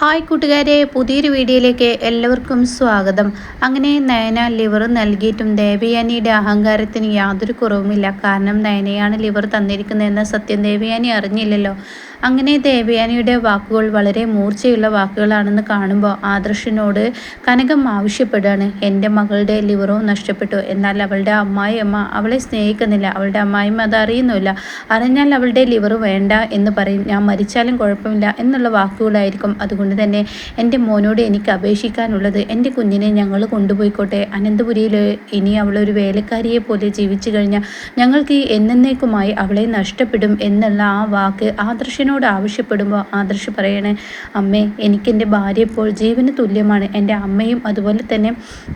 Hi കൂട്ടുകാരെ പുതിയൊരു വീഡിയോയിലേക്ക് എല്ലാവർക്കും സ്വാഗതം. അങ്ങനെ നയന ലിവർ നൽകിയിട്ടും ദേവയാനിയുടെ അഹങ്കാരത്തിന് യാതൊരു കുറവുമില്ല. കാരണം നയനയാണ് ലിവർ തന്നിരിക്കുന്നതെന്ന് സത്യം ദേവയാനി അറിഞ്ഞില്ലല്ലോ. അങ്ങനെ ദേവയാനിയുടെ വാക്കുകൾ വളരെ മൂർച്ചയുള്ള വാക്കുകളാണെന്ന് കാണുമ്പോൾ ആദർശനോട് കനകം ആവശ്യപ്പെടുകയാണ്. എന്റെ മകളുടെ ലിവറും നഷ്ടപ്പെട്ടു? എന്നാൽ അവളുടെ അമ്മായിയമ്മ അവളെ സ്നേഹിക്കുന്നില്ല. അവളുടെ അമ്മായിമ്മ അത് അറിയുന്നില്ല അറിഞ്ഞാൽ അവളുടെ ലിവർ വേണ്ട എന്ന് പറയും. ഞാൻ മരിച്ചാലും കുഴപ്പമില്ല എന്നുള്ള വാക്കുകളായിരിക്കും. അതുകൊണ്ട് തന്നെ എന്റെ മോനോട് എനിക്ക് അപേക്ഷിക്കാനുള്ളത്. എന്റെ കുഞ്ഞിനെ ഞങ്ങൾ കൊണ്ടുപോയിക്കോട്ടെ. അനന്തപുരിയിൽ ഇനി അവളൊരു വേലക്കാരിയെ പോലെ ജീവിച്ചു കഴിഞ്ഞാൽ ഞങ്ങൾക്ക് എന്നേക്കുമായി അവളെ നഷ്ടപ്പെടും എന്നുള്ള ആ വാക്ക് ആദർശൻ അച്ഛനോട് ആവശ്യപ്പെടുമ്പോൾ ആദർശ് പറയണേ അമ്മേ എനിക്കെന്റെ ഭാര്യ ഇപ്പോൾ ജീവന് തുല്യമാണ്. എന്റെ അമ്മയും അതുപോലെ തന്നെ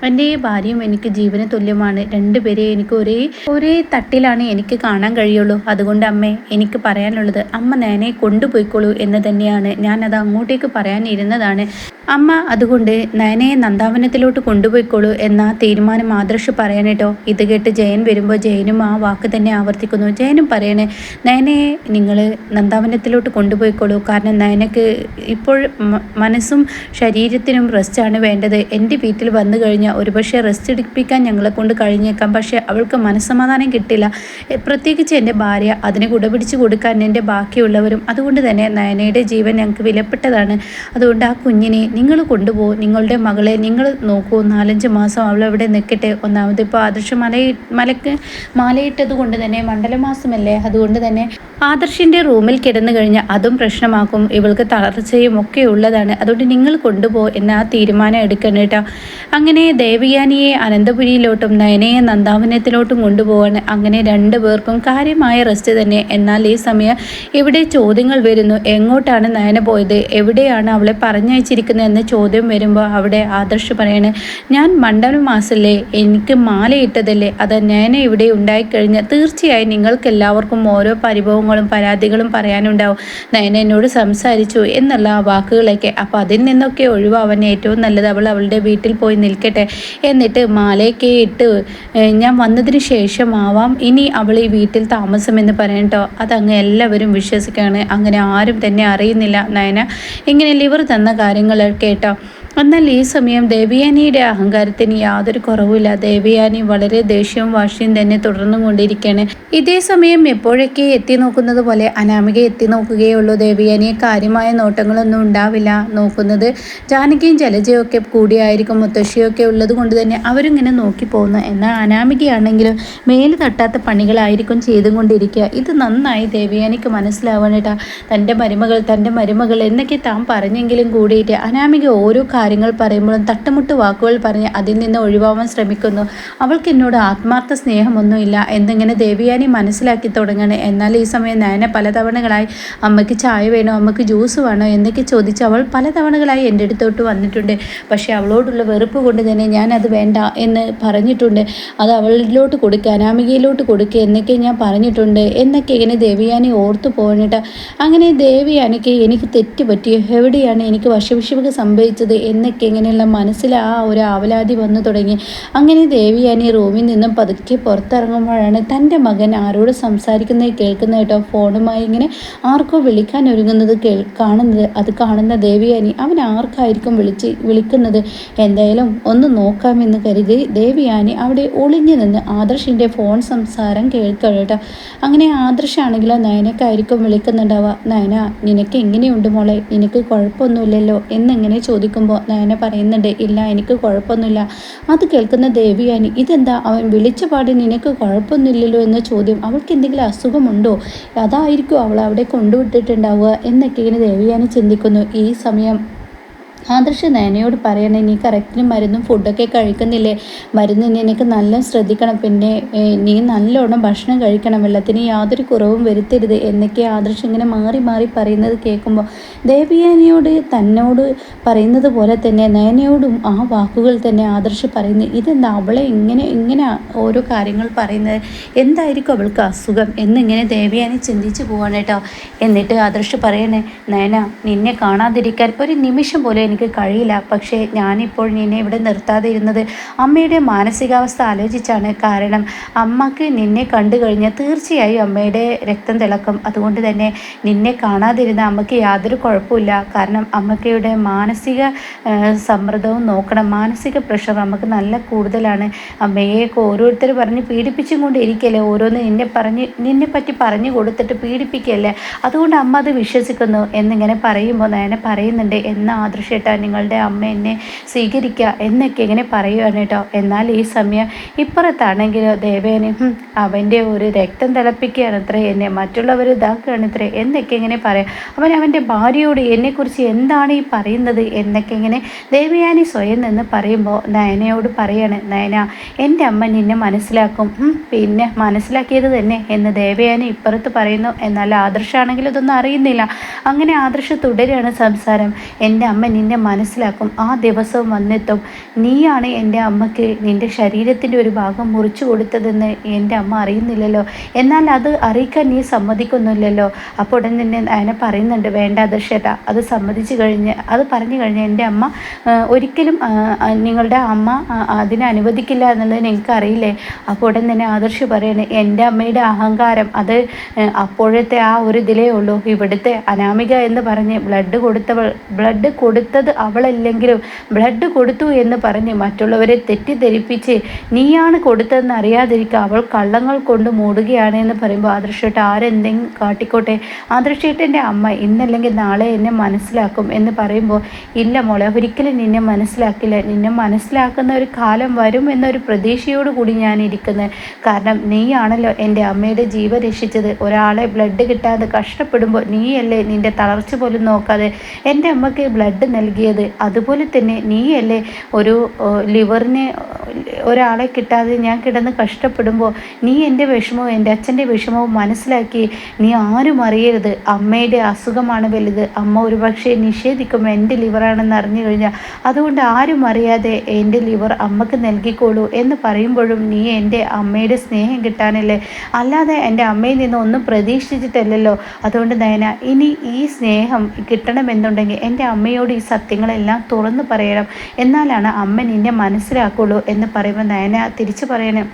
എന്റെ ഈ ഭാര്യയും എനിക്ക് ജീവന് തുല്യമാണ്. രണ്ടുപേരെയും എനിക്ക് ഒരേ ഒരേ തട്ടിലാണ് എനിക്ക് കാണാൻ കഴിയുള്ളൂ. അതുകൊണ്ട് അമ്മേ എനിക്ക് പറയാനുള്ളത് അമ്മ നേനെ കൊണ്ടുപോയിക്കോളൂ എന്ന് തന്നെയാണ്. ഞാനത് അങ്ങോട്ടേക്ക് പറയാനിരുന്നതാണ്. അമ്മ അതുകൊണ്ട് നയനയെ നന്ദാവനത്തിലോട്ട് കൊണ്ടുപോയിക്കോളൂ എന്ന തീരുമാനം ആദർശ് പറയാനേട്ടോ ഇത് കേട്ട് ജയൻ വരുമ്പോൾ ജയനും ആ വാക്ക് തന്നെ ആവർത്തിക്കുന്നു. ജയനും പറയണേ നയനയെ നിങ്ങൾ നന്ദാവനത്തിലോട്ട് കൊണ്ടുപോയിക്കോളൂ. കാരണം നയനക്ക് ഇപ്പോൾ മനസ്സും ശരീരത്തിനും റെസ്റ്റാണ് വേണ്ടത്. എന്റെ വീട്ടിൽ വന്നു കഴിഞ്ഞാൽ ഒരുപക്ഷെ റെസ്റ്റ് എടുപ്പിക്കാൻ ഞങ്ങളെ കൊണ്ട് കഴിഞ്ഞേക്കാം. പക്ഷേ അവൾക്ക് മനസ്സമാധാനം കിട്ടില്ല. പ്രത്യേകിച്ച് എന്റെ ഭാര്യ അതിനെ കുടപിടിച്ച് കൊടുക്കാൻ എന്റെ ബാക്കിയുള്ളവരും. അതുകൊണ്ട് തന്നെ നയനയുടെ ജീവൻ ഞങ്ങൾക്ക് വിലപ്പെട്ടതാണ്. അതുകൊണ്ട് ആ കുഞ്ഞിനെ നിങ്ങൾ കൊണ്ടുപോകും നിങ്ങളുടെ മകളെ നിങ്ങൾ നോക്കൂ നാലഞ്ച് മാസം അവൾ അവിടെ നിൽക്കട്ടെ. ഒന്നാമത് ഇപ്പോൾ ആദർശ മല മലക്ക് മാലയിട്ടത് കൊണ്ട് തന്നെ മണ്ഡലമാസമല്ലേ? അതുകൊണ്ട് തന്നെ ആദർശിന്റെ റൂമിൽ കിടന്നു കഴിഞ്ഞാൽ അതും പ്രശ്നമാക്കും. ഇവൾക്ക് തളർച്ചയും ഒക്കെ ഉള്ളതാണ്. അതുകൊണ്ട് നിങ്ങൾ കൊണ്ടുപോ എന്ന ആ തീരുമാനം എടുക്കണം കേട്ടോ. അങ്ങനെ ദേവയാനിയെ അനന്തപുരിയിലോട്ടും നയനയെ നന്ദാവനത്തിലോട്ടും കൊണ്ടുപോവാണ്. അങ്ങനെ രണ്ടു പേർക്കും കാര്യമായ റെസ്റ്റ് തന്നെ. എന്നാൽ ഈ സമയം ഇവിടെ ചോദ്യങ്ങൾ വരുന്നു? എങ്ങോട്ടാണ് നയന പോയത്? എവിടെയാണ് അവളെ പറഞ്ഞയച്ചിരിക്കുന്നത് എന്ന ചോദ്യം വരുമ്പോൾ അവിടെ ആദർശ് പറയാണ് ഞാൻ മണ്ഡലം മാസല്ലേ? എനിക്ക് മാലയിട്ടതല്ലേ? അത് നയന ഇവിടെ ഉണ്ടായിക്കഴിഞ്ഞാൽ തീർച്ചയായും നിങ്ങൾക്കെല്ലാവർക്കും ഓരോ പരിഭവങ്ങൾ വിഷമങ്ങളും പരാതികളും പറയാനുണ്ടാവും. നയന എന്നോട് സംസാരിച്ചു എന്നുള്ള വാക്കുകളൊക്കെ. അപ്പോൾ അതിൽ നിന്നൊക്കെ ഒഴിവാവാൻ ഏറ്റവും നല്ലത് അവൾ അവളുടെ വീട്ടിൽ പോയി നിൽക്കട്ടെ. എന്നിട്ട് മാലയൊക്കെ ഇട്ട് ഞാൻ വന്നതിന് ശേഷമാവാം ഇനി അവൾ ഈ വീട്ടിൽ താമസമെന്ന് പറയട്ടോ അതങ്ങ് എല്ലാവരും വിശ്വസിക്കുകയാണ് അങ്ങനെ ആരും തന്നെ അറിയുന്നില്ല. നയന ഇങ്ങനെ ലിവർ തന്ന കാര്യങ്ങൾ കേട്ടോ. എന്നാൽ ഈ സമയം ദേവിയാനിയുടെ അഹങ്കാരത്തിന് യാതൊരു കുറവുമില്ല. ദേവിയാനി വളരെ ദേഷ്യവും വാശിയും തന്നെ തുടർന്നു കൊണ്ടിരിക്കുകയാണ്. ഇതേ സമയം എപ്പോഴൊക്കെ എത്തി നോക്കുന്നത് പോലെ അനാമിക എത്തി നോക്കുകയുള്ളൂ. ദേവിയാനിയെ കാര്യമായ നോട്ടങ്ങളൊന്നും ഉണ്ടാവില്ല നോക്കുന്നത്. ജാനകിയും ജലജയും ഒക്കെ കൂടിയായിരിക്കും. മുത്തശ്ശിയൊക്കെ ഉള്ളത് കൊണ്ട് തന്നെ അവരിങ്ങനെ നോക്കി പോകുന്നു എന്നാൽ അനാമികയാണെങ്കിലും മേൽ തട്ടാത്ത പണികളായിരിക്കും ചെയ്തുകൊണ്ടിരിക്കുക. ഇത് നന്നായി ദേവിയാനിക്ക് മനസ്സിലാവണേട്ടാ. തന്റെ മരുമകൾ തന്റെ മരുമകൾ എന്നൊക്കെ താൻ പറഞ്ഞെങ്കിലും കൂടിയിട്ട് അനാമിക ഓരോ കാര്യങ്ങൾ പറയുമ്പോഴും തട്ടുമുട്ട് വാക്കുകൾ പറഞ്ഞ് അതിൽ നിന്ന് ഒഴിവാവാൻ ശ്രമിക്കുന്നു. അവൾക്ക് എന്നോട് ആത്മാർത്ഥ സ്നേഹമൊന്നുമില്ല. എന്നിങ്ങനെ ദേവിയാനി മനസ്സിലാക്കി തുടങ്ങണം. എന്നാൽ ഈ സമയം നയന പലതവണകളായി അമ്മയ്ക്ക് ചായ വേണോ? അമ്മയ്ക്ക് ജ്യൂസ് വേണോ? എന്നൊക്കെ ചോദിച്ച് അവൾ പലതവണകളായി എന്റെ അടുത്തോട്ട് വന്നിട്ടുണ്ട്. പക്ഷേ അവളോടുള്ള വെറുപ്പ് കൊണ്ട് തന്നെ ഞാൻ അത് വേണ്ട എന്ന് പറഞ്ഞിട്ടുണ്ട്. അത് അവളിലോട്ട് കൊടുക്കുക അനാമികയിലോട്ട് കൊടുക്കുക എന്നൊക്കെ ഞാൻ പറഞ്ഞിട്ടുണ്ട്. എന്നൊക്കെ ഇങ്ങനെ ദേവിയാനി ഓർത്തു പോകണിട്ട്. അങ്ങനെ ദേവിയാനിക്ക് എനിക്ക് തെറ്റ് പറ്റി. എവിടെയാണ് എനിക്ക് വശവിഷമൊക്കെ സംഭവിച്ചത് എന്നൊക്കെ ഇങ്ങനെയുള്ള മനസ്സിൽ ആ ഒരു ആവലാതി വന്നു തുടങ്ങി. അങ്ങനെ ദേവിയാനി റൂമിൽ നിന്നും പതുക്കെ പുറത്തിറങ്ങുമ്പോഴാണ് തന്റെ മകൻ ആരോട് സംസാരിക്കുന്നത് കേൾക്കുന്ന കേട്ടോ. ഫോണുമായി ഇങ്ങനെ ആർക്കോ വിളിക്കാൻ ഒരുങ്ങുന്നത് കേൾ കാണുന്നത് അത് കാണുന്ന ദേവിയാനി അവൻ ആർക്കായിരിക്കും വിളിച്ച് വിളിക്കുന്നത്? എന്തായാലും ഒന്ന് നോക്കാമെന്ന് കരുതി ദേവിയാനി അവിടെ ഒളിഞ്ഞു നിന്ന് ആദർശിന്റെ ഫോൺ സംസാരം കേൾക്കണം കേട്ടോ. അങ്ങനെ ആദർശാണെങ്കിലോ നയനക്കായിരിക്കും വിളിക്കുന്നുണ്ടാവുക. നയന നിനക്ക് എങ്ങനെയുണ്ട് മോളെ? നിനക്ക് കുഴപ്പമൊന്നുമില്ലല്ലോ? എന്നിങ്ങനെ ചോദിക്കുമ്പോൾ നയന പറയുന്നുണ്ട് ഇല്ല എനിക്ക് കുഴപ്പമൊന്നുമില്ല. അത് കേൾക്കുന്ന ദേവിയാനി ഇതെന്താ? അവൻ വിളിച്ച പാടി നിനക്ക് കുഴപ്പമൊന്നുമില്ലല്ലോ എന്ന ചോദ്യം അവൾക്ക് എന്തെങ്കിലും അസുഖമുണ്ടോ? അതായിരിക്കും അവൾ അവിടെ കൊണ്ടുവിട്ടിട്ടുണ്ടാവുക എന്നൊക്കെ ഇങ്ങനെ ദേവിയാനി ചിന്തിക്കുന്നു. ഈ സമയം ആദർശ നയനയോട് പറയണേ നീ കറക്റ്റിന് മരുന്നും ഫുഡൊക്കെ കഴിക്കുന്നില്ലേ? മരുന്ന് നിനക്ക് നല്ല ശ്രദ്ധിക്കണം. പിന്നെ നീ നല്ലോണം ഭക്ഷണം കഴിക്കണം. വെള്ളത്തിന് യാതൊരു കുറവും വരുത്തരുത് എന്നൊക്കെ ആദർശ് ഇങ്ങനെ മാറി മാറി പറയുന്നത് കേൾക്കുമ്പോൾ ദേവിയാനിയോട് തന്നോട് പറയുന്നത് പോലെ തന്നെ നയനയോടും ആ വാക്കുകൾ തന്നെ ആദർശ് പറയുന്നത് ഇതെന്താ അവളെ ഇങ്ങനെ ഇങ്ങനെ ഓരോ കാര്യങ്ങൾ പറയുന്നത്? എന്തായിരിക്കും അവൾക്ക് അസുഖം? എന്നിങ്ങനെ ദേവിയാനി ചിന്തിച്ചു പോവാണ് കേട്ടോ. എന്നിട്ട് ആദർശ് പറയണേ നയന നിന്നെ കാണാതിരിക്കാൻ ഒരു നിമിഷം പോലെ എനിക്ക് കഴിയില്ല. പക്ഷേ ഞാനിപ്പോൾ നിന്നെ ഇവിടെ നിർത്താതെ ഇരുന്നത് അമ്മയുടെ മാനസികാവസ്ഥ ആലോചിച്ചാണ് കാരണം അമ്മയ്ക്ക് നിന്നെ കണ്ടു കഴിഞ്ഞാൽ തീർച്ചയായും അമ്മയുടെ രക്തം തിളക്കും. അതുകൊണ്ട് തന്നെ നിന്നെ കാണാതിരുന്ന അമ്മയ്ക്ക് യാതൊരു കുഴപ്പമില്ല കാരണം അമ്മക്കയുടെ മാനസിക സമ്മർദ്ദവും നോക്കണം. മാനസിക പ്രഷർ നമുക്ക് നല്ല കൂടുതലാണ്. അമ്മയെയൊക്കെ ഓരോരുത്തർ പറഞ്ഞ് പീഡിപ്പിച്ചും കൊണ്ട് ഇരിക്കല്ലേ ഓരോന്ന് നിന്നെ പറഞ്ഞ് നിന്നെ പറ്റി പറഞ്ഞു കൊടുത്തിട്ട് പീഡിപ്പിക്കല്ലേ? അതുകൊണ്ട് അമ്മ അത് വിശ്വസിക്കുന്നു എന്നിങ്ങനെ പറയുമ്പോൾ നയനെ പറയുന്നുണ്ട്. എന്ന ആദർശേട്ട നിങ്ങളുടെ അമ്മ എന്നെ സ്വീകരിക്കുക എന്നൊക്കെ ഇങ്ങനെ പറയുകയാണ് കേട്ടോ. എന്നാൽ ഈ സമയം ഇപ്പുറത്താണെങ്കിലോ ദേവേനെ അവന്റെ ഒരു രക്തം തിളപ്പിക്കുകയാണ് അത്ര എന്നെ മറ്റുള്ളവർ ഇതാക്കുകയാണ് ഇത്ര എന്നൊക്കെ ഇങ്ങനെ പറയാം. അവൻ അവന്റെ ഭാര്യയോട് എന്നെക്കുറിച്ച് എന്താണ് ഈ പറയുന്നത്? എന്നൊക്കെ ഇങ്ങനെ ദേവയാനി സ്വയം നിന്ന് പറയുമ്പോൾ നയനയോട് പറയാണ് നയന എന്റെ അമ്മ നിന്നെ മനസ്സിലാക്കും. പിന്നെ മനസ്സിലാക്കിയത് തന്നെ എന്ന് ദേവയാനി ഇപ്പുറത്ത് പറയുന്നു. എന്നാൽ ആദർശാണെങ്കിൽ ഇതൊന്നും അറിയുന്നില്ല. അങ്ങനെ ആദർശ തുടരുകയാണ് സംസാരം. എന്റെ അമ്മ നിന്നെ മനസ്സിലാക്കും. ആ ദിവസം വന്നെത്തും. നീയാണ് എന്റെ അമ്മയ്ക്ക് നിന്റെ ശരീരത്തിന്റെ ഒരു ഭാഗം മുറിച്ചു കൊടുത്തതെന്ന് എന്റെ അമ്മ അറിയുന്നില്ലല്ലോ. എന്നാൽ അത് അറിയിക്കാൻ നീ സമ്മതിക്കുന്നില്ലല്ലോ. അപ്പോൾ ഉടൻ തന്നെ അതിനെ പറയുന്നുണ്ട് വേണ്ട ആദർശേട്ട അത് സമ്മതിച്ചു കഴിഞ്ഞ് അത് പറഞ്ഞു കഴിഞ്ഞ് എന്റെ അമ്മ ഒരിക്കലും നിങ്ങളുടെ അമ്മ അതിനെ അനുവദിക്കില്ല എന്നുള്ളത് നിങ്ങൾക്ക് എനിക്കറിയില്ലേ അപ്പോൾ ഉടൻ തന്നെ ആദർശ് പറയണേ എന്റെ അമ്മയുടെ അഹങ്കാരം അത് അപ്പോഴത്തെ ആ ഒരു ഇതിലേ ഉള്ളൂ. ഇവിടുത്തെ അനാമിക എന്ന് പറഞ്ഞ് ബ്ലഡ് കൊടുത്തവൾ ബ്ലഡ് കൊടുത്തത് അവളല്ലെങ്കിലും ബ്ലഡ് കൊടുത്തു എന്ന് പറഞ്ഞ് മറ്റുള്ളവരെ തെറ്റിദ്ധരിപ്പിച്ച് നീയാണ് കൊടുത്തതെന്ന് അറിയാതിരിക്കുക അവൾ കള്ളങ്ങൾ കൊണ്ട് മൂടുകയാണ് എന്ന് പറയുമ്പോൾ ആദർശേട്ട് ആരെന്തെങ്കിലും കാട്ടിക്കോട്ടെ? ആദർശേട്ടന്റെ അമ്മ ഇന്നല്ലെങ്കിൽ നാളെ എന്നെ മനസ്സിലാക്കും എന്ന് പറയുമ്പോൾ ഇല്ല മോളെ ഒരിക്കലും നിന്നെ മനസ്സിലാക്കില്ല. നിന്നെ മനസ്സിലാക്കുന്ന ഒരു കാലം വരും എന്നൊരു പ്രതീക്ഷയോട് കൂടി ഞാൻ ഇരിക്കുന്നത് കാരണം നീയാണല്ലോ എന്റെ അമ്മയുടെ ജീവൻ രക്ഷിച്ചത്. ഒരാളെ ബ്ലഡ് കിട്ടാതെ കഷ്ടപ്പെടുമ്പോൾ നീയല്ലേ നിന്റെ തളർച്ച പോലും നോക്കാതെ എന്റെ അമ്മയ്ക്ക് ബ്ലഡ് നൽകിയത്. അതുപോലെ തന്നെ നീയല്ലേ ഒരു ലിവറിന് ഒരാളെ കിട്ടാതെ ഞാൻ കിടന്ന് കഷ്ടപ്പെടുമ്പോൾ നീ എന്റെ വിഷമവും എന്റെ അച്ഛന്റെ വിഷമവും മനസ്സിലാക്കി നീ ആരും അറിയരുത്. അമ്മയുടെ അസുഖമാണ് വലുത്. അമ്മ ഒരുപക്ഷെ നിഷേധിക്കും എന്റെ ലിവറാണെന്ന് അറിഞ്ഞു കഴിഞ്ഞാൽ. അതുകൊണ്ട് ആരും അറിയാതെ എന്റെ ലിവർ അമ്മയ്ക്ക് നൽകിക്കോളൂ എന്ന് പറയുമ്പോഴും നീ എന്റെ അമ്മയുടെ സ്നേഹം കിട്ടാനല്ലേ? അല്ലാതെ എന്റെ അമ്മയിൽ നിന്ന് ഒന്നും പ്രതീക്ഷിച്ചിട്ടല്ലല്ലോ. അതുകൊണ്ട് നയന ഇനി ഈ സ്നേഹം കിട്ടണമെന്നുണ്ടെങ്കിൽ എന്റെ അമ്മയോട് ഈ സത്യങ്ങളെല്ലാം തുറന്നു പറയണം. എന്നാലാണ് അമ്മ നിന്നെ മനസ്സിലാക്കുള്ളൂ എന്ന് പറയുമ്പോൾ നയന തിരിച്ചു പറയണം.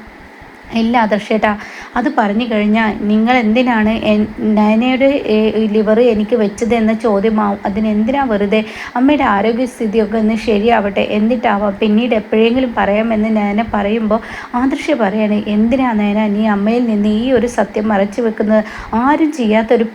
ഇല്ല ആദർശേട്ടാ അത് പറഞ്ഞു കഴിഞ്ഞാൽ നിങ്ങൾ എന്തിനാണ് നയനയുടെ ലിവർ എനിക്ക് വെച്ചത് എന്ന ചോദ്യമാവും അതിനെന്തിനാ വെറുതെ അമ്മയുടെ ആരോഗ്യസ്ഥിതിയൊക്കെ ഒന്ന് ശരിയാവട്ടെ എന്നിട്ടാവാം. പിന്നീട് എപ്പോഴെങ്കിലും പറയാമെന്ന് നയന പറയുമ്പോൾ ആദർശ പറയാണ് എന്തിനാ നയന നീ അമ്മയിൽ നിന്ന് ഈ ഒരു സത്യം മറച്ചു വെക്കുന്നത്? ആരും ചെയ്യാത്തൊരു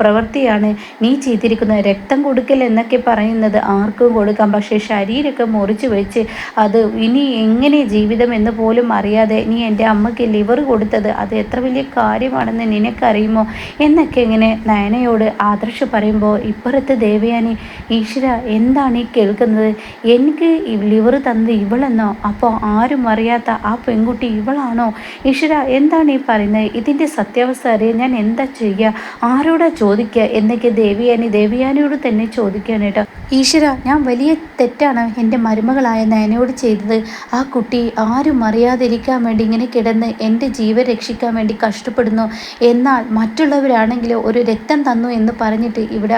പ്രവൃത്തിയാണ്. നീ ചെയ്തിരിക്കുന്ന രക്തം കൊടുക്കൽ എന്നൊക്കെ പറയുന്നത് ആർക്കും കൊടുക്കാം. പക്ഷേ ശരീരമൊക്കെ മുറിച്ച് വെച്ച് അത് ഇനി എങ്ങനെ ജീവിതം എന്ന് പോലും അറിയാതെ നീ എന്റെ അമ്മയ്ക്ക് ലിവർ കൊടുത്തത് അത് എത്ര വലിയ കാര്യമാണെന്ന് നിനക്കറിയുമോ? എന്നൊക്കെ ഇങ്ങനെ നയനയോട് ആദർശ് പറയുമ്പോൾ ഇപ്പുറത്ത് ദേവയാനി ഈശ്വര എന്താണ് ഈ കേൾക്കുന്നത്? എനിക്ക് ലിവർ തന്നത് ഇവളെന്നോ? അപ്പോൾ ആരും അറിയാത്ത ആ പെൺകുട്ടി ഇവളാണോ? ഈശ്വര എന്താണ് ഈ പറയുന്നത്? ഇതിന്റെ സത്യാവസ്ഥ അറിയാൻ ഞാൻ എന്താ ചെയ്യുക? ആരോടാ ചോദിക്കുക എന്നൊക്കെ ദേവിയാനി ദേവിയാനിയോട് തന്നെ ചോദിക്കുകയാണ് കേട്ടോ. ഈശ്വര ഞാൻ വലിയ തെറ്റാണ് എന്റെ മരുമകളായ നയനയോട് ചെയ്തത്. ആ കുട്ടി ആരും അറിയാതിരിക്കാൻ വേണ്ടി ഇങ്ങനെ കിടന്ന് എന്റെ ജീവൻ രക്ഷിക്കാൻ വേണ്ടി കഷ്ടപ്പെടുന്നു. എന്നാൽ മറ്റുള്ളവരാണെങ്കിലോ ഒരു രക്തം തന്നു എന്ന് പറഞ്ഞിട്ട് ഇവിടെ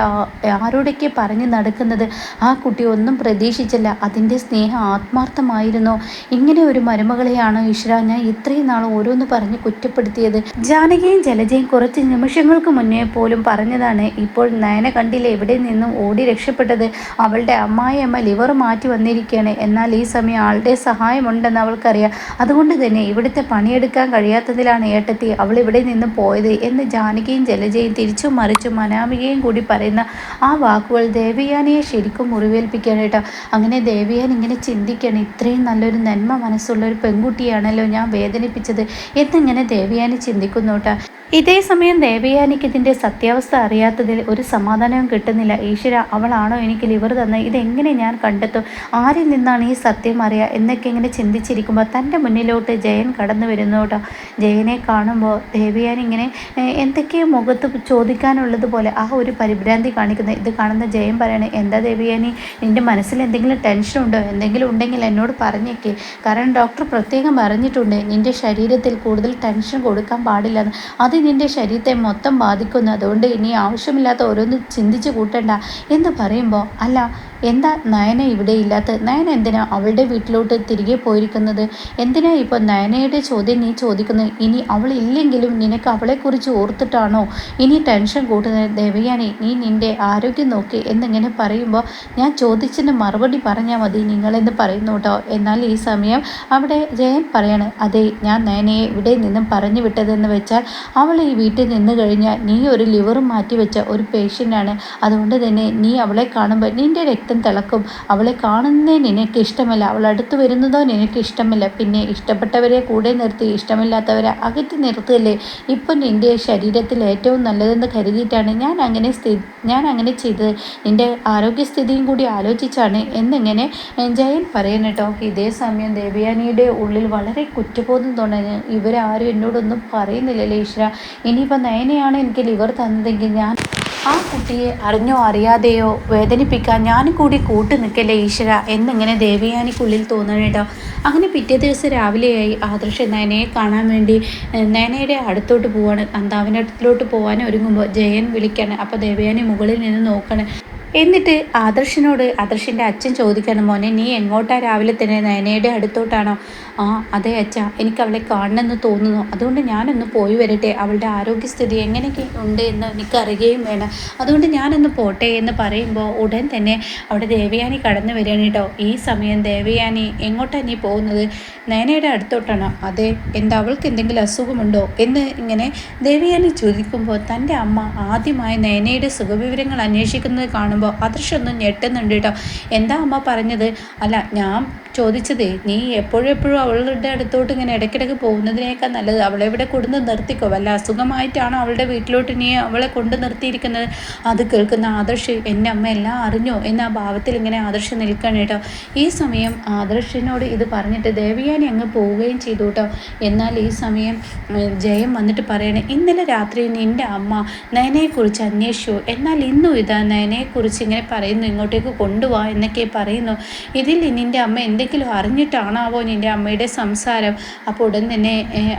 ആരോടൊക്കെ പറഞ്ഞ് നടക്കുന്നത് ആ കുട്ടി ഒന്നും പ്രതീക്ഷിച്ചില്ല. അതിന്റെ സ്നേഹം ആത്മാർത്ഥമായിരുന്നു. ഇങ്ങനെ ഒരു മരുമകളെയാണ് ഈശ്വര ഞാൻ ഇത്രയും നാൾ ഓരോന്ന് പറഞ്ഞ് കുറ്റപ്പെടുത്തിയത്. ജാനകിയും ജലജയും കുറച്ച് നിമിഷങ്ങൾക്ക് മുന്നേ പോലും പറഞ്ഞതാണ് ഇപ്പോൾ നയന കണ്ടില്ല എവിടെ നിന്നും ഓടി രക്ഷപ്പെട്ടത്. അവളുടെ അമ്മായിയമ്മ ലിവർ മാറ്റി വന്നിരിക്കുകയാണ് എന്നാൽ ഈ സമയം ആളുടെ സഹായമുണ്ടെന്ന് അവൾക്കറിയാം. അതുകൊണ്ട് തന്നെ ഇവിടുത്തെ പണിയെടുക്കാൻ കഴിയാത്തതിലാണ് ഏട്ടത്തി അവൾ ഇവിടെ നിന്ന് പോയത് എന്ന് ജാനകിയും ജലജയും തിരിച്ചും മറിച്ചും അനാമികയും കൂടി പറയുന്ന ആ വാക്കുകൾ ദേവയാനിയെ ശരിക്കും മുറിവേൽപ്പിക്കുകയാണ് കേട്ടോ. അങ്ങനെ ദേവയാൻ ഇങ്ങനെ ചിന്തിക്കുകയാണ്. ഇത്രയും നല്ലൊരു നന്മ മനസ്സുള്ള ഒരു പെൺകുട്ടിയാണല്ലോ ഞാൻ വേദനിപ്പിച്ചത് എന്നിങ്ങനെ ദേവയാനി ചിന്തിക്കുന്നു കേട്ടോ. ഇതേ സമയം ദേവയാനിക്ക് ഇതിന്റെ സത്യാവസ്ഥ അറിയാത്തതിൽ ഒരു സമാധാനവും കിട്ടുന്നില്ല. ഈശ്വര അവളാണോ എനിക്ക് ലിവർ തന്ന ഇതെങ്ങനെ ഞാൻ കണ്ടെത്തും? ആരിൽ നിന്നാണ് ഈ സത്യം അറിയുക എന്നൊക്കെ ഇങ്ങനെ ചിന്തിച്ചിരിക്കുമ്പോൾ തന്റെ മുന്നിലോട്ട് ജയൻ കടന്നു വരുന്നു കേട്ടോ. ജയനെ കാണുമ്പോൾ ദേവിയാൻ ഇങ്ങനെ എന്തൊക്കെയോ മുഖത്ത് ചോദിക്കാനുള്ളത് പോലെ ആ ഒരു പരിഭ്രാന്തി കാണിക്കുന്നത് ഇത് കാണുന്ന ജയൻ പറയണേ എന്താ ദേവിയാനി നിന്റെ മനസ്സിൽ എന്തെങ്കിലും ടെൻഷൻ ഉണ്ടോ? എന്തെങ്കിലും ഉണ്ടെങ്കിൽ എന്നോട് പറഞ്ഞേക്കേ. കാരണം ഡോക്ടർ പ്രത്യേകം പറഞ്ഞിട്ടുണ്ട് നിന്റെ ശരീരത്തിൽ കൂടുതൽ ടെൻഷൻ കൊടുക്കാൻ പാടില്ലെന്ന്. അത് നിന്റെ ശരീരത്തെ മൊത്തം ബാധിക്കുന്നു. അതുകൊണ്ട് ഇനി ആവശ്യമില്ലാത്ത ഓരോന്ന് ചിന്തിച്ച് കൂട്ടണ്ട. എന്ന് പറയുമ്പോൾ അല്ല എന്താ നയന ഇവിടെ ഇല്ലാത്ത നയന എന്തിനാ അവളുടെ വീട്ടിലോട്ട് തിരികെ പോയിരിക്കുന്നത്? എന്തിനാ ഇപ്പോൾ നയനയുടെ ചോദ്യം നീ ചോദിക്കുന്നത്? ഇനി അവൾ ഇല്ലെങ്കിലും നിനക്ക് അവളെക്കുറിച്ച് ഓർത്തിട്ടാണോ? ഇനി ടെൻഷൻ കൂട്ടുന്നത്? ദേവയാനി നീ നിന്റെ ആരോഗ്യം നോക്കി എന്നിങ്ങനെ പറയുമ്പോൾ ഞാൻ ചോദിച്ചതിന് മറുപടി പറഞ്ഞാൽ മതി നിങ്ങളെന്ന് പറയുന്നു കേട്ടോ. എന്നാൽ ഈ സമയം അവിടെ ജയൻ പറയാണ് അതെ ഞാൻ നയനയെ ഇവിടെ നിന്നും പറഞ്ഞു വിട്ടതെന്ന് വെച്ചാൽ അവൾ ഈ വീട്ടിൽ നിന്ന് കഴിഞ്ഞാൽ നീ ഒരു ലിവറും മാറ്റി വെച്ച ഒരു പേഷ്യന്റാണ് അതുകൊണ്ട് തന്നെ നീ അവളെ കാണുമ്പോൾ നിന്റെ രക്തം തിളക്കും. അവളെ കാണുന്നേ നിനക്ക് ഇഷ്ടമല്ല. അവൾ അടുത്ത് വരുന്നതോ നിനക്ക് ഇഷ്ടമല്ല. പിന്നെ ഇഷ്ടപ്പെട്ടവരെ കൂടെ നിർത്തി ഇഷ്ടമില്ലാത്തവരെ അകറ്റി നിർത്തുകയല്ലേ ഇപ്പം നിന്റെ ശരീരത്തിൽ ഏറ്റവും നല്ലതെന്ന് കരുതിയിട്ടാണ് ഞാൻ അങ്ങനെ സ്ഥിതി ഞാൻ അങ്ങനെ ചെയ്തത്. നിന്റെ ആരോഗ്യസ്ഥിതിയും കൂടി ആലോചിച്ചാണ് എന്നിങ്ങനെ ജയൻ പറയണട്ടോ ഇതേ സമയം ദേവയാനിയുടെ ഉള്ളിൽ വളരെ കുറ്റബോധം തോന്നുന്നു. ഇവരാരും എന്നോടൊന്നും പറയുന്നില്ലല്ലേ ഈശ്വര. ഇനിയിപ്പോൾ നയനയാണ് എനിക്ക് ലിവർ തന്നതെങ്കിൽ ഞാൻ ആ കുട്ടിയെ അറിഞ്ഞോ അറിയാതെയോ വേദനിപ്പിക്കാൻ ഞാനും കൂടി കൂട്ടു നിൽക്കല്ലേ ഈശ്വര? എന്നിങ്ങനെ ദേവയാനിക്കുള്ളിൽ തോന്നണേട്ടോ അങ്ങനെ പിറ്റേ ദിവസം രാവിലെയായി ആദർശ നയനയെ കാണാൻ വേണ്ടി നയനയുടെ അടുത്തോട്ട് പോവാണ്. അന്താവിന്റെ അടുത്തിലോട്ട് പോകാൻ ഒരുങ്ങുമ്പോൾ ജയൻ വിളിക്കാണ് അപ്പോൾ ദേവയാനി മുകളിൽ നിന്ന് നോക്കണം എന്നിട്ട് ആദർശിനോട് ആദർശിന്റെ അച്ഛൻ ചോദിക്കണം മോനെ നീ എങ്ങോട്ടാ രാവിലെ തന്നെ നയനയുടെ അടുത്തോട്ടാണോ? ആ അതെ അച്ഛ. എനിക്ക് അവളെ കാണണമെന്ന് തോന്നുന്നു. അതുകൊണ്ട് ഞാനൊന്ന് പോയി വരട്ടെ. അവളുടെ ആരോഗ്യസ്ഥിതി എങ്ങനെയൊക്കെ ഉണ്ട് എന്ന് എനിക്ക് അറിയുകയും വേണം. അതുകൊണ്ട് ഞാനൊന്ന് പോട്ടെ എന്ന് പറയുമ്പോൾ ഉടൻ തന്നെ അവിടെ ദേവയാനി കടന്നു വരികയാണ് കേട്ടോ. ഈ സമയം ദേവയാനി എങ്ങോട്ടാണ് നീ പോകുന്നത്? നയനയുടെ അടുത്തോട്ടാണ്. അതെ എന്താ അവൾക്ക് എന്തെങ്കിലും അസുഖമുണ്ടോ? എന്ന് ഇങ്ങനെ ദേവയാനി ചോദിക്കുമ്പോൾ തന്റെ അമ്മ ആദ്യമായി നയനയുടെ സുഖവിവരങ്ങൾ അന്വേഷിക്കുന്നത് കാണുമ്പോൾ അദൃശ്യമൊന്നും ഞെട്ടുന്നുണ്ട് കേട്ടോ. എന്താ അമ്മ പറഞ്ഞത്? അല്ല ഞാൻ ചോദിച്ചതേ നീ എപ്പോഴും എപ്പോഴും അവളുടെ അടുത്തോട്ട് ഇങ്ങനെ ഇടയ്ക്കിടയ്ക്ക് പോകുന്നതിനേക്കാൾ നല്ലത് അവളെ ഇവിടെ കൊണ്ടു നിർത്തിക്കോ. വല്ല അസുഖമായിട്ടാണോ അവളുടെ വീട്ടിലോട്ട് ഇനി അവളെ കൊണ്ട് നിർത്തിയിരിക്കുന്നത്? അത് കേൾക്കുന്ന ആദർശ് എന്റെ അമ്മ എല്ലാം അറിഞ്ഞോ. എന്ന ഭാവത്തിൽ ഇങ്ങനെ ആദർശ് നിൽക്കണം കേട്ടോ. ഈ സമയം ആദർശിനോട് ഇത് പറഞ്ഞിട്ട് ദേവിയാനി അങ്ങ് പോവുകയും ചെയ്തു കേട്ടോ. എന്നാൽ ഈ സമയം ജയം വന്നിട്ട് പറയണേ ഇന്നലെ രാത്രി നിന്റെ അമ്മ നയനയെക്കുറിച്ച് അന്വേഷിച്ചു. എന്നാൽ ഇന്നും ഇതാ നയനയെക്കുറിച്ച് ഇങ്ങനെ പറയുന്നു. ഇങ്ങോട്ടേക്ക് കൊണ്ടുപോവാ എന്നൊക്കെ പറയുന്നു. ഇതിൽ നിന്റെ അമ്മ എന്തെങ്കിലും അറിഞ്ഞിട്ടാണാവോ നിന്റെ അമ്മയുടെ സംസാരം. അപ്പോൾ ഉടൻ തന്നെ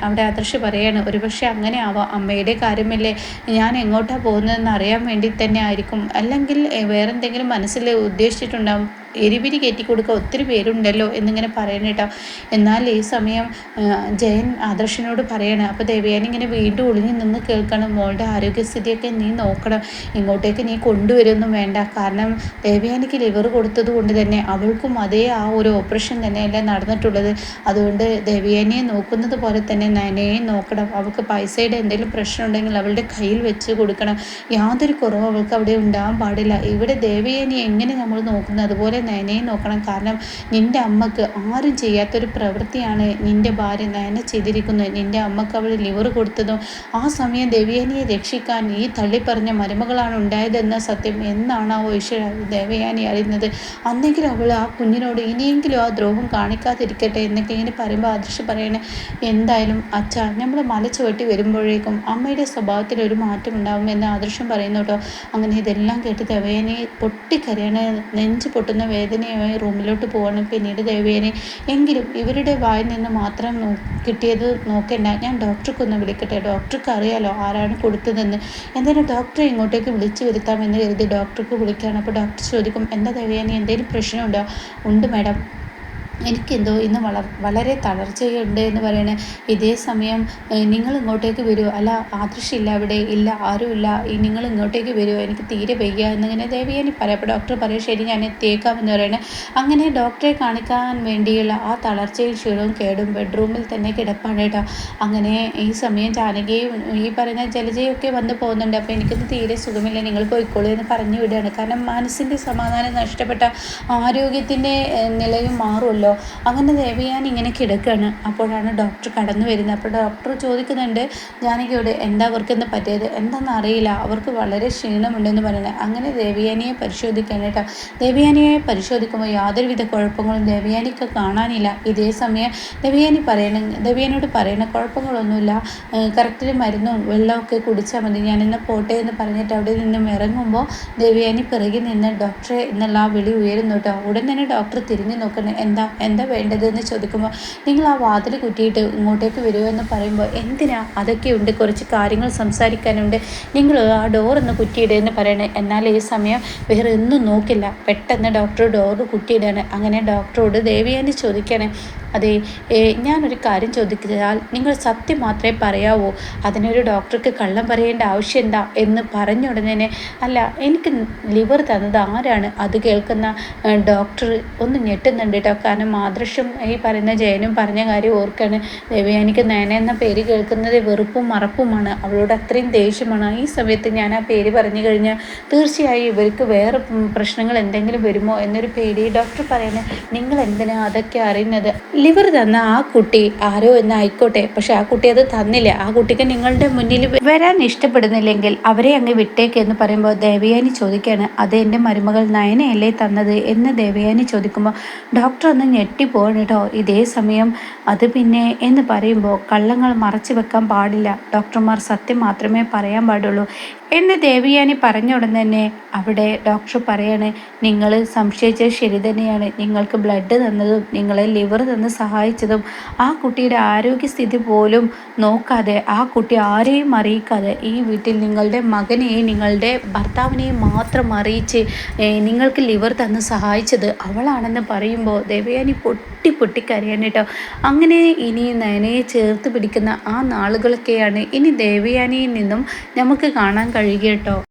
അവിടെ ആദർശ് പറയാണ് ഒരുപക്ഷെ അങ്ങനെ ആവാം. അമ്മയുടെ കാര്യമല്ലേ? ഞാൻ എങ്ങോട്ടാണ് പോകുന്നതെന്ന് അറിയാൻ വേണ്ടി തന്നെ ആയിരിക്കും. അല്ലെങ്കിൽ വേറെന്തെങ്കിലും മനസ്സിൽ ഉദ്ദേശിച്ചിട്ടുണ്ടാവും. എരിപിരി കയറ്റി കൊടുക്കുക ഒത്തിരി പേരുണ്ടല്ലോ എന്നിങ്ങനെ പറയണ കേട്ടോ. എന്നാൽ ഈ സമയം ജയൻ ആദർശനോട് പറയണം അപ്പോൾ ദേവയാനി ഇങ്ങനെ വീണ്ടും ഒളിഞ്ഞു നിന്ന് കേൾക്കണം. മോളുടെ ആരോഗ്യസ്ഥിതിയൊക്കെ നീ നോക്കണം. ഇങ്ങോട്ടേക്ക് നീ കൊണ്ടുവരുമൊന്നും വേണ്ട. കാരണം ദേവയാനിക്ക് ലിവർ കൊടുത്തത് കൊണ്ട് തന്നെ അവൾക്കും അതേ ആ ഒരു ഓപ്പറേഷൻ തന്നെയല്ലേ നടന്നിട്ടുള്ളത്. അതുകൊണ്ട് ദേവയാനിയെ നോക്കുന്നത് പോലെ തന്നെ നനയെയും നോക്കണം. അവൾക്ക് പൈസയുടെ എന്തെങ്കിലും പ്രശ്നം ഉണ്ടെങ്കിൽ അവളുടെ കയ്യിൽ വെച്ച് കൊടുക്കണം. യാതൊരു കുറവും അവൾക്ക് അവിടെ ഉണ്ടാകാൻ പാടില്ല. ഇവിടെ ദേവയാനി എങ്ങനെ നമ്മൾ നോക്കുന്നത്? അതുപോലെ നയനയെ നോക്കണം. കാരണം നിന്റെ അമ്മയ്ക്ക് ആരും ചെയ്യാത്തൊരു പ്രവൃത്തിയാണ് നിന്റെ ഭാര്യ നയന ചെയ്തിരിക്കുന്നത്. നിന്റെ അമ്മയ്ക്ക് അവൾ ലിവർ കൊടുത്തതും ആ സമയം ദേവയാനിയെ രക്ഷിക്കാൻ ഈ തള്ളിപ്പറഞ്ഞ മരുമകളാണ് ഉണ്ടായതെന്ന സത്യം എന്നാണ് ആ ഈശ്വര ദേവയാനി അറിയുന്നത്. അന്നെങ്കിലും അവൾ ആ കുഞ്ഞിനോട് ഇനിയെങ്കിലും ആ ദ്രോഹം കാണിക്കാതിരിക്കട്ടെ എന്നൊക്കെ ഇങ്ങനെ പറയുമ്പോൾ ആദർശ് പറയണേ എന്തായാലും അച്ഛ നമ്മൾ മല ചുവട്ടി വരുമ്പോഴേക്കും അമ്മയുടെ സ്വഭാവത്തിൽ ഒരു മാറ്റം ഉണ്ടാകുമെന്ന് ആദർശം പറയുന്നു കേട്ടോ. അങ്ങനെ ഇതെല്ലാം കേട്ട് ദേവയാനി പൊട്ടിക്കരയണ നെഞ്ച് പൊട്ടുന്ന വേദനയായി റൂമിലോട്ട് പോകണം പിന്നീട് ദേവേനെ എങ്കിലും ഇവരുടെ വായിൽ നിന്ന് മാത്രം കിട്ടിയത് നോക്കണ്ട. ഞാൻ ഡോക്ടർക്കൊന്ന് വിളിക്കട്ടെ. ഡോക്ടർക്ക് അറിയാലോ ആരാണ് കൊടുത്തതെന്ന്. എന്തായാലും ഡോക്ടറെ ഇങ്ങോട്ടേക്ക് വിളിച്ചു വരുത്താമെന്ന് കരുതി ഡോക്ടർക്ക് വിളിക്കുകയാണ്. അപ്പോൾ ഡോക്ടർ ചോദിക്കും എന്താ ദേവേനെ എന്തെങ്കിലും പ്രശ്നമുണ്ടോ? ഉണ്ട് മാഡം. എനിക്കെന്തോ ഇന്ന് വള വളരെ തളർച്ചയുണ്ട് എന്ന് പറയണേ. ഇതേ സമയം നിങ്ങൾ ഇങ്ങോട്ടേക്ക് വരുമോ അല്ല ആദർശില്ല അവിടെ ഇല്ല ആരുമില്ല. നിങ്ങൾ ഇങ്ങോട്ടേക്ക് വരുമോ എനിക്ക് തീരെ വയ്യ എന്നിങ്ങനെ ദേവിയാനി പറയാം അപ്പോൾ ഡോക്ടർ പറയും ശരി ഞാൻ എത്തിയേക്കാം എന്ന് പറയണേ. അങ്ങനെ ഡോക്ടറെ കാണിക്കാൻ വേണ്ടിയുള്ള ആ തളർച്ചയും ക്ഷീണവും കേടും ബെഡ്റൂമിൽ തന്നെ കിടപ്പാണ് കേട്ടോ. അങ്ങനെ ഈ സമയം ജാനകിയും ഈ പറയുന്ന ജലജയൊക്കെ വന്നു വന്ന് പോകുന്നുണ്ട്. അപ്പോൾ എനിക്കൊന്നും തീരെ സുഖമില്ല. നിങ്ങൾ പോയിക്കോളൂ എന്ന് പറഞ്ഞു വിടുകയാണ്. കാരണം മനസ്സിന്റെ സമാധാനം നഷ്ടപ്പെട്ട ആരോഗ്യത്തിന്റെ നിലയും മാറുമല്ലോ. അങ്ങനെ ദേവയാനി ഇങ്ങനെ കിടക്കുകയാണ് അപ്പോഴാണ് ഡോക്ടർ കടന്നു വരുന്നത്. അപ്പോൾ ഡോക്ടർ ചോദിക്കുന്നുണ്ട് ജാനകിയോട് എന്താ അവർക്കെന്ന് പറ്റിയത്? എന്താണെന്ന് അറിയില്ല. അവർക്ക് വളരെ ക്ഷീണമുണ്ടെന്ന് പറയുന്നത്. അങ്ങനെ ദേവയാനിയെ പരിശോധിക്കാൻ കേട്ടോ. ദേവയാനിയെ പരിശോധിക്കുമ്പോൾ യാതൊരുവിധ കുഴപ്പങ്ങളും ദേവയാനിക്ക് കാണാനില്ല. ഇതേ സമയം ദേവയാനി പറയണ ദേവയാനിയോട് പറയണ കുഴപ്പങ്ങളൊന്നുമില്ല. കറക്റ്റിൽ മരുന്നും വെള്ളമൊക്കെ കുടിച്ചാൽ മതി. ഞാൻ ഇന്ന് പോട്ടെ എന്ന് പറഞ്ഞിട്ട് അവിടെ നിന്നും ഇറങ്ങുമ്പോൾ ദേവയാനി പിറകിൽ നിന്ന് ഡോക്ടറെ എന്നുള്ള ആ വിളി ഉയരുന്നു കേട്ടോ. ഉടൻ തന്നെ ഡോക്ടർ തിരിഞ്ഞു നോക്കണേ. എന്താ എന്താ വേണ്ടതെന്ന് ചോദിക്കുമ്പോൾ നിങ്ങൾ ആ വാതിൽ കുറ്റിയിട്ട് ഇങ്ങോട്ടേക്ക് വരുമോ എന്ന് പറയുമ്പോൾ എന്തിനാ? അതൊക്കെയുണ്ട് കുറച്ച് കാര്യങ്ങൾ സംസാരിക്കാനുണ്ട്. നിങ്ങൾ ആ ഡോറൊന്ന് കുറ്റിയിടുകയെന്ന് പറയണേ. എന്നാൽ ഈ സമയം വേറെ ഒന്നും നോക്കില്ല. പെട്ടെന്ന് ഡോക്ടർ ഡോർ കുറ്റിയിടുകയാണ് അങ്ങനെ ഡോക്ടറോട് ദേവിയാനി ചോദിക്കണേ. അതെ ഞാനൊരു കാര്യം ചോദിച്ചാൽ നിങ്ങൾ സത്യം മാത്രമേ പറയാവൂ. അതിനൊരു ഡോക്ടർക്ക് കള്ളം പറയേണ്ട ആവശ്യം എന്താ എന്ന് പറഞ്ഞ ഉടനെ അല്ല എനിക്ക് ലിവർ തന്നത് ആരാണ്? അത് കേൾക്കുന്ന ഡോക്ടർ ഒന്ന് ഞെട്ടുന്നുണ്ട് കേട്ടോ. കാരണം മാതൃശ്യം ഈ പറയുന്ന ജയനും പറഞ്ഞ കാര്യം ഓർക്കാണ്. ദേവയാനിക്ക് നയന എന്ന പേര് കേൾക്കുന്നത് വെറുപ്പും മറപ്പുമാണ്. അവളോട് അത്രയും ദേഷ്യമാണ്. ഈ സമയത്ത് ഞാൻ ആ പേര് പറഞ്ഞു കഴിഞ്ഞാൽ തീർച്ചയായും ഇവർക്ക് വേറെ പ്രശ്നങ്ങൾ എന്തെങ്കിലും വരുമോ എന്നൊരു പേടി ഡോക്ടർ പറയുന്നത്. നിങ്ങൾ എന്തിനാ അതൊക്കെ അറിയുന്നത്? ലിവർ തന്ന ആ കുട്ടി ആരോ എന്നായിക്കോട്ടെ പക്ഷെ ആ കുട്ടി അത് തന്നില്ല. ആ കുട്ടിക്ക് നിങ്ങളുടെ മുന്നിൽ വരാൻ ഇഷ്ടപ്പെടുന്നില്ലെങ്കിൽ അവരെ അങ്ങ് വിട്ടേക്ക് എന്ന് പറയുമ്പോൾ ദേവയാനി ചോദിക്കുകയാണ് അത് എന്റെ മരുമകൾ നയനയല്ലേ തന്നത്? എന്ന് ദേവയാനി ചോദിക്കുമ്പോൾ ഡോക്ടർ ഒന്ന് ഞെട്ടിപ്പോകണം കേട്ടോ. ഇതേ സമയം അത് പിന്നെ എന്ന് പറയുമ്പോൾ കള്ളങ്ങൾ മറച്ചു വെക്കാൻ പാടില്ല. ഡോക്ടർമാർ സത്യം മാത്രമേ പറയാൻ പാടുള്ളൂ. എന്ന് ദേവിയാനി പറഞ്ഞ ഉടൻ തന്നെ അവിടെ ഡോക്ടർ പറയാണ് നിങ്ങൾ സംശയിച്ചത് ശരി തന്നെയാണ്. നിങ്ങൾക്ക് ബ്ലഡ് തന്നതും നിങ്ങളെ ലിവർ തന്ന് സഹായിച്ചതും ആ കുട്ടിയുടെ ആരോഗ്യസ്ഥിതി പോലും നോക്കാതെ ആ കുട്ടി ആരെയും അറിയിക്കാതെ ഈ വീട്ടിൽ നിങ്ങളുടെ മകനെയും നിങ്ങളുടെ ഭർത്താവിനെയും മാത്രം അറിയിച്ച് നിങ്ങൾക്ക് ലിവർ തന്ന് സഹായിച്ചത് അവളാണെന്ന് പറയുമ്പോൾ ദേവയാനി പൊട്ടി പൊട്ടി കരയാണ് കേട്ടോ. അങ്ങനെ ഇനി നയനയെ ചേർത്ത് പിടിക്കുന്ന ആ നാളുകളൊക്കെയാണ് ഇനി ദേവയാനിയിൽ നിന്നും നമുക്ക് കാണാൻ കഴിയുക കേട്ടോ